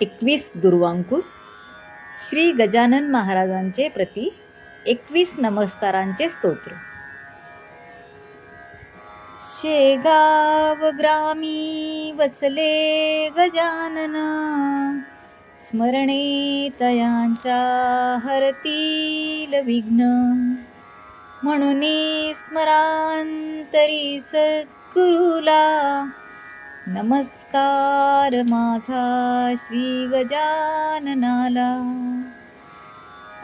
एकवीस दुर्वांकूर. श्री गजानन महाराजांचे प्रती एकवीस नमस्कारांचे स्तोत्र. शेगाव ग्रामी वसले गजानन. स्मरणे तयांच्या हरतील विघ्न. म्हणून स्मरांतरी सद्गुरुला नमस्कार माझा श्री गजाननाला.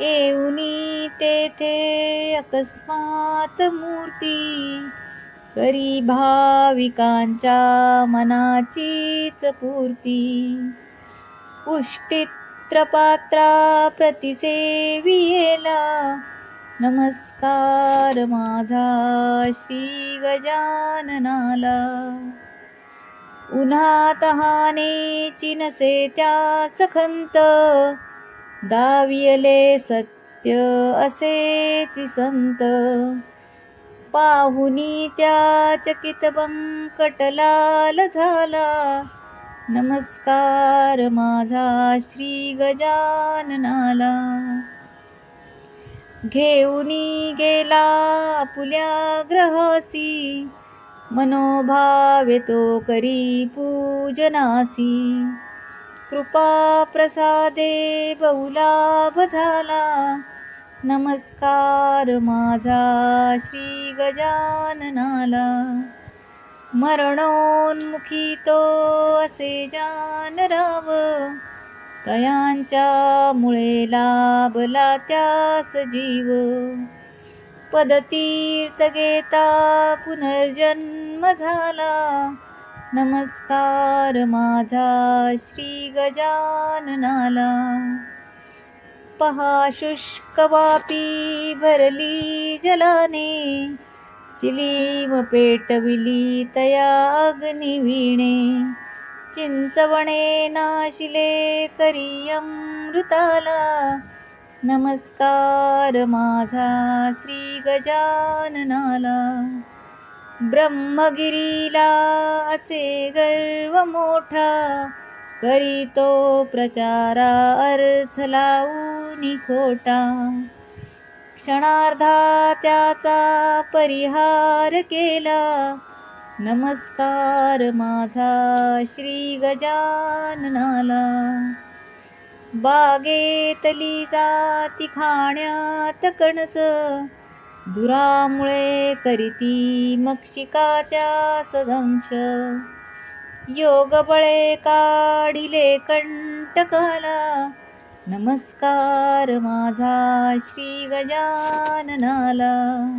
येऊनी तेथे अकस्मात मूर्ती करी भाविकांच्या मनाचीच पूर्ती. पुष्टित्रपात्रा प्रतिसेवियेला नमस्कार माझा श्री गजाननाला. उन्हा तहानेची नसे त्या सखंत. दावियले सत्य असे ती संत. पाहुनी त्या चकित बंकटलाल झाला. नमस्कार माझा श्री गजाननाला. घेऊनी गेला आपुल्या ग्रहसी. मनोभावे तो करी पूजनासी. कृपा प्रसादे बहुलाभ झाला. नमस्कार माझा श्री गजाननाला. मरणोन्मुखी तो असे जानराव. तयांच्या मुळे लाभला त्यास जीव. पदतीर्थ घेता पुनर्जन्म झाला. नमस्कार माझा श्री गजाननाला. पहा शुष्क वापी भरली जलाने. चिलीम पेटविली तया अग्निवीणे. चिंचवणे नाशिले करी अमृताला. नमस्कार माझा श्री गजाननाला. ब्रह्मगिरीला असे गर्व मोठा करीतो प्रचारा अर्थ लावून खोटा. क्षणार्धा त्याचा परिहार केला. नमस्कार माझा श्री गजाननाला. बागेतली जाती खाण्यात कणस. दुरामुळे करीती मक्षिका त्या सदंश योग बळे काढिले कंटकाला. नमस्कार माझा श्री गजाननाला.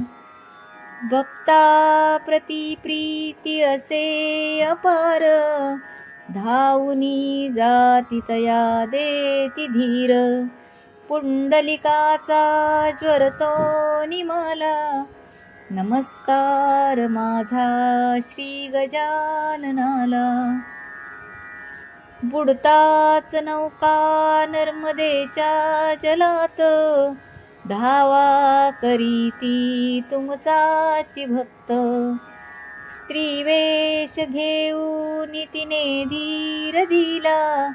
भक्ता प्रति प्रीती असे अपार. धावुनी जाती तया देती धीर. पुंडलिकाचा ज्वर तो निमाला. नमस्कार माझा श्री गजाननाला. बुडताच नौका नर्मदेच्या जलात. धावा करीती तुमचाची भक्त. स्त्रीवेश घेऊन तिने धीर दिला.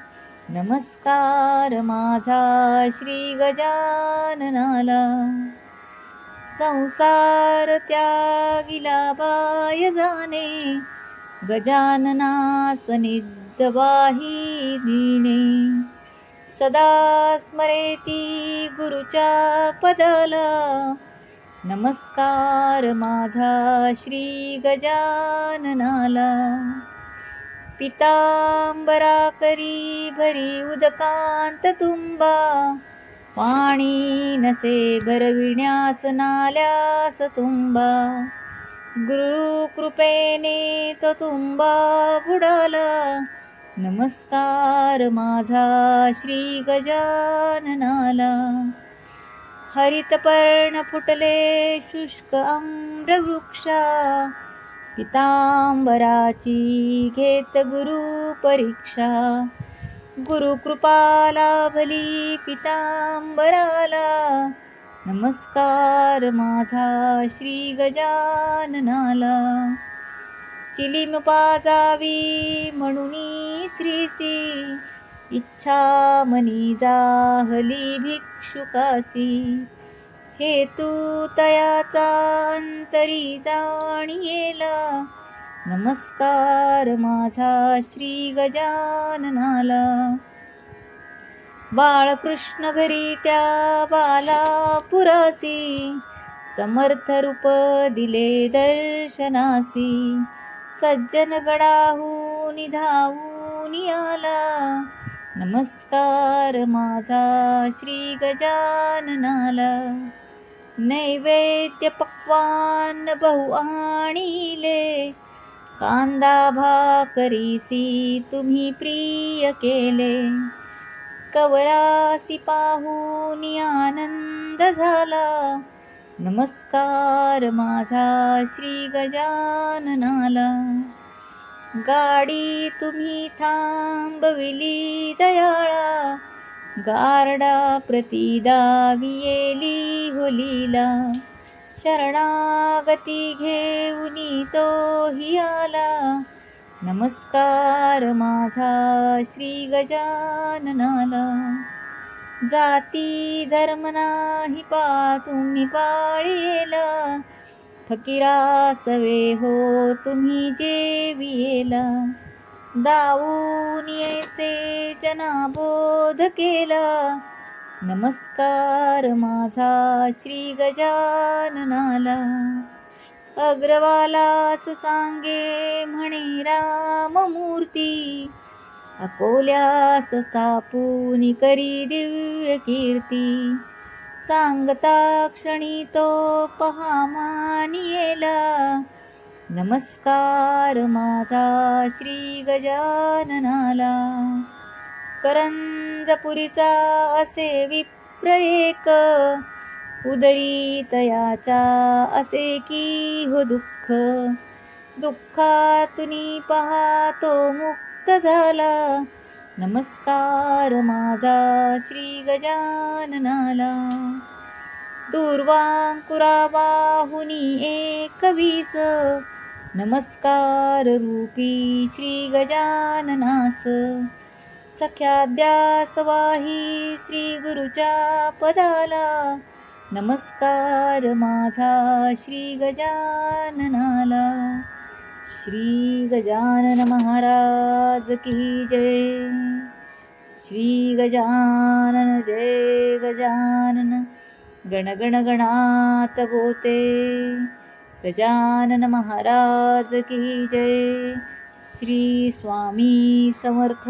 नमस्कार माझा श्री गजाननाला. संसार त्यागिला बाय जाणे. गजाननास बाही दिने सदा स्मरेती गुरुच्या पदाला. नमस्कार माझा श्री गजाननाला. पितांबरा करी भरी उदकांत तुंबा. पाणी नसे भरविण्यास नाल्यास तुंबा. गुरुकृपेने तो तुंबा बुडाला. नमस्कार माझा श्री गजाननाला. हरितपर्ण फुटले शुष्क आम्रवृक्षा पितांबराची घेत गुरु परीक्षा. गुरु लाभली पितांबराला. नमस्कार माझा श्री गजाननाला. चिलीम पाजावी म्हणून श्रीची इच्छा मनी जाहली भिक्षुकासी. हेतू तयाचा अंतरी जाणियेला. नमस्कार माझा श्री गजाननाला. बाळकृष्ण घरी त्या बाला पुरासी समर्थ रूप दिले दर्शनासी. सज्जन गडाहून धावून आला नमस्कार माझा श्री गजाननाला. नैवेद्य पक्वान बहु आणिले. कांदा भाकरीसी तुम्ही प्रिय केले. कवरासी पाहून आनंद झाला. नमस्कार माझा श्री गजाननाला. गाडी तुम्ही थांबविली दयाळा. गारडा प्रतिदावी येली होलीला. शरणागती घेऊनी तोही आला. नमस्कार माझा श्री गजाननाला. जाती धर्म नाही पा तुम्ही पाळीला फकीरा सवे हो तुम्ही जेवियेला. दाऊन येसे जनाबोध केला. नमस्कार माझा श्री गजाननाला. अग्रवालास सांगे म्हणे राममूर्ती अकोल्यास स्थापून करी दिव्य कीर्ती. सांगता क्षणी तो पहा मानियेला. नमस्कार माझा श्री गजाननाला. करंजपुरीचा असे विप्रयेक उदरी तयाचा असे की हो दुःख. दुःखातुनी तो मुक्त झाला. नमस्कार माझा श्री गजाननाला. दूर्वांकुराबाहुनी एक वीस. नमस्कार रूपी श्री गजाननास. सख्याद्यासवाही श्री गुरुच्या पदाला. नमस्कार माझा श्री गजाननाला. श्री गजानन महाराज की जय। श्री गजानन जय गजानन। गण गण गणात बोते। गजानन महाराज की जय। श्री स्वामी समर्थ।